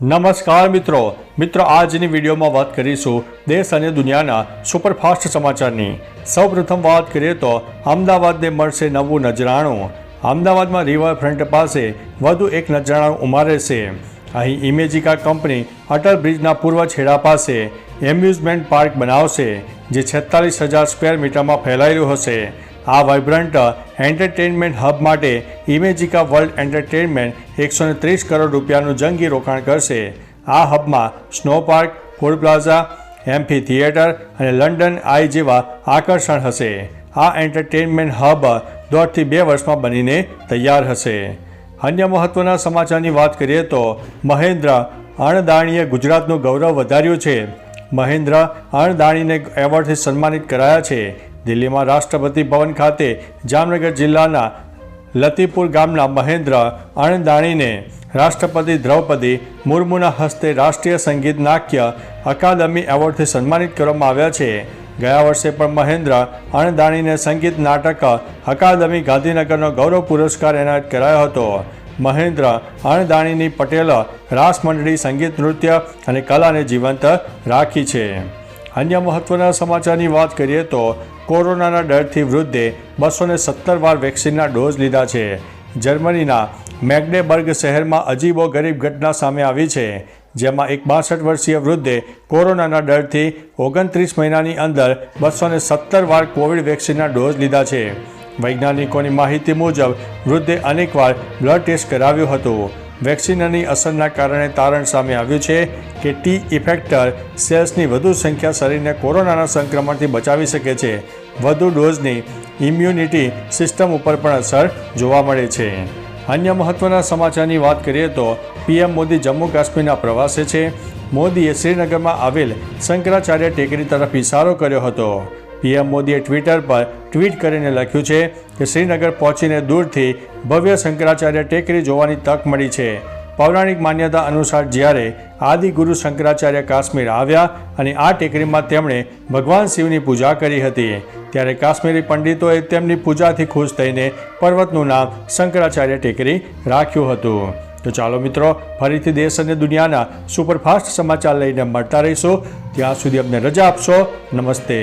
નમસ્કાર મિત્રો. મિત્રો, આજની વિડીયોમાં વાત કરીશું દેશ અને દુનિયાના સુપરફાસ્ટ સમાચારની. સૌપ્રથમ વાત કરીએ તો અમદાવાદને મળશે નવું નજરાણું. અમદાવાદમાં રિવરફ્રન્ટ પાસે વધુ એક નજરાણું ઉમારે છે અહીં ઇમેજિકા કંપની અટલ બ્રિજના પૂર્વ છેડા પાસે એમ્યુઝમેન્ટ પાર્ક બનાવશે, જે છેતાલીસ હજાર સ્ક્વેર મીટરમાં ફેલાયેલું હશે. આ વાઇબ્રન્ટ એન્ટરટેઇનમેન્ટ હબ માટે ઇમેજિકા વર્લ્ડ એન્ટરટેઇનમેન્ટ એકસો ત્રીસ કરોડ રૂપિયાનું જંગી રોકાણ કરશે. આ હબમાં snow park food plaza, amphitheatre અને લંડન આઈ જેવા આકર્ષણ હશે. આ એન્ટરટેઇનમેન્ટ હબ દોઢથી બે વર્ષમાં બનીને તૈયાર હશે. અન્ય મહત્વના સમાચારની વાત કરીએ તો મહેન્દ્ર અણદાણીએ ગુજરાતનું ગૌરવ વધાર્યું છે. મહેન્દ્ર અણદાણીને એવોર્ડથી સન્માનિત કરાયા છે. દિલ્હીમાં રાષ્ટ્રપતિ ભવન ખાતે જામનગર જિલ્લાના લતીપુર ગામના મહેન્દ્ર અણદાણીને રાષ્ટ્રપતિ દ્રૌપદી મુર્મુના હસ્તે રાષ્ટ્રીય સંગીત નાટ્ય અકાદમી એવોર્ડથી સન્માનિત કરવામાં આવ્યા છે. ગયા વર્ષે પણ મહેન્દ્ર અણદાણીને સંગીત નાટક અકાદમી ગાંધીનગરનો ગૌરવ પુરસ્કાર એનાયત કરાયો હતો. મહેન્દ્ર અણદાણીની પટેલ રાસ મંડળી સંગીત નૃત્ય અને કલાને જીવંત રાખી છે. અન્ય મહત્વના સમાચારની વાત કરીએ તો કોરોનાના ડરથી વૃદ્ધે બસો ને સત્તર વાર વેક્સિનના ડોઝ લીધા છે. જર્મનીના મેગ્ડેબર્ગ શહેરમાં અજીબો ગરીબ ઘટના સામે આવી છે, જેમાં એક બાસઠ વર્ષીય વૃદ્ધે કોરોનાના ડરથી ઓગણત્રીસ મહિનાની અંદર બસો ને સત્તર વાર કોવિડ વેક્સિનના ડોઝ લીધા છે. વૈજ્ઞાનિકોની માહિતી મુજબ, વૃદ્ધે અનેકવાર બ્લડ ટેસ્ટ કરાવ્યું હતું. વેક્સિનની અસરના કારણે તારણ સામે આવ્યું છે કે ટી ઇફેક્ટર સેલ્સની વધુ સંખ્યા શરીરને કોરોનાના સંક્રમણથી બચાવી શકે છે. વધુ ડોઝની ઇમ્યુનિટી સિસ્ટમ ઉપર પણ અસર જોવા મળે છે. અન્ય મહત્વના સમાચારની વાત કરીએ તો પીએમ મોદી જમ્મુ કાશ્મીરના પ્રવાસે છે. મોદીએ શ્રીનગરમાં આવેલ શંકરાચાર્ય ટેકરી તરફ ઇશારો કર્યો હતો. પીએમ મોદીએ ટ્વિટર પર ટ્વીટ કરીને લખ્યું છે કે શ્રીનગર પહોંચીને દૂરથી ભવ્ય શંકરાચાર્ય ટેકરી જોવાની તક મળી છે. પૌરાણિક માન્યતા અનુસાર જ્યારે આદિ ગુરુ શંકરાચાર્ય કાશ્મીર આવ્યા અને આ ટેકરીમાં તેમણે ભગવાન શિવની પૂજા કરી હતી, ત્યારે કાશ્મીરી પંડિતોએ તેમની પૂજાથી ખુશ થઈને પર્વતનું નામ શંકરાચાર્ય ટેકરી રાખ્યું હતું. તો ચાલો મિત્રો, ફરીથી દેશ અને દુનિયાના સુપરફાસ્ટ સમાચાર લઈને મળતા રહીશું. ત્યાં સુધી અમને રજા આપશો. નમસ્તે.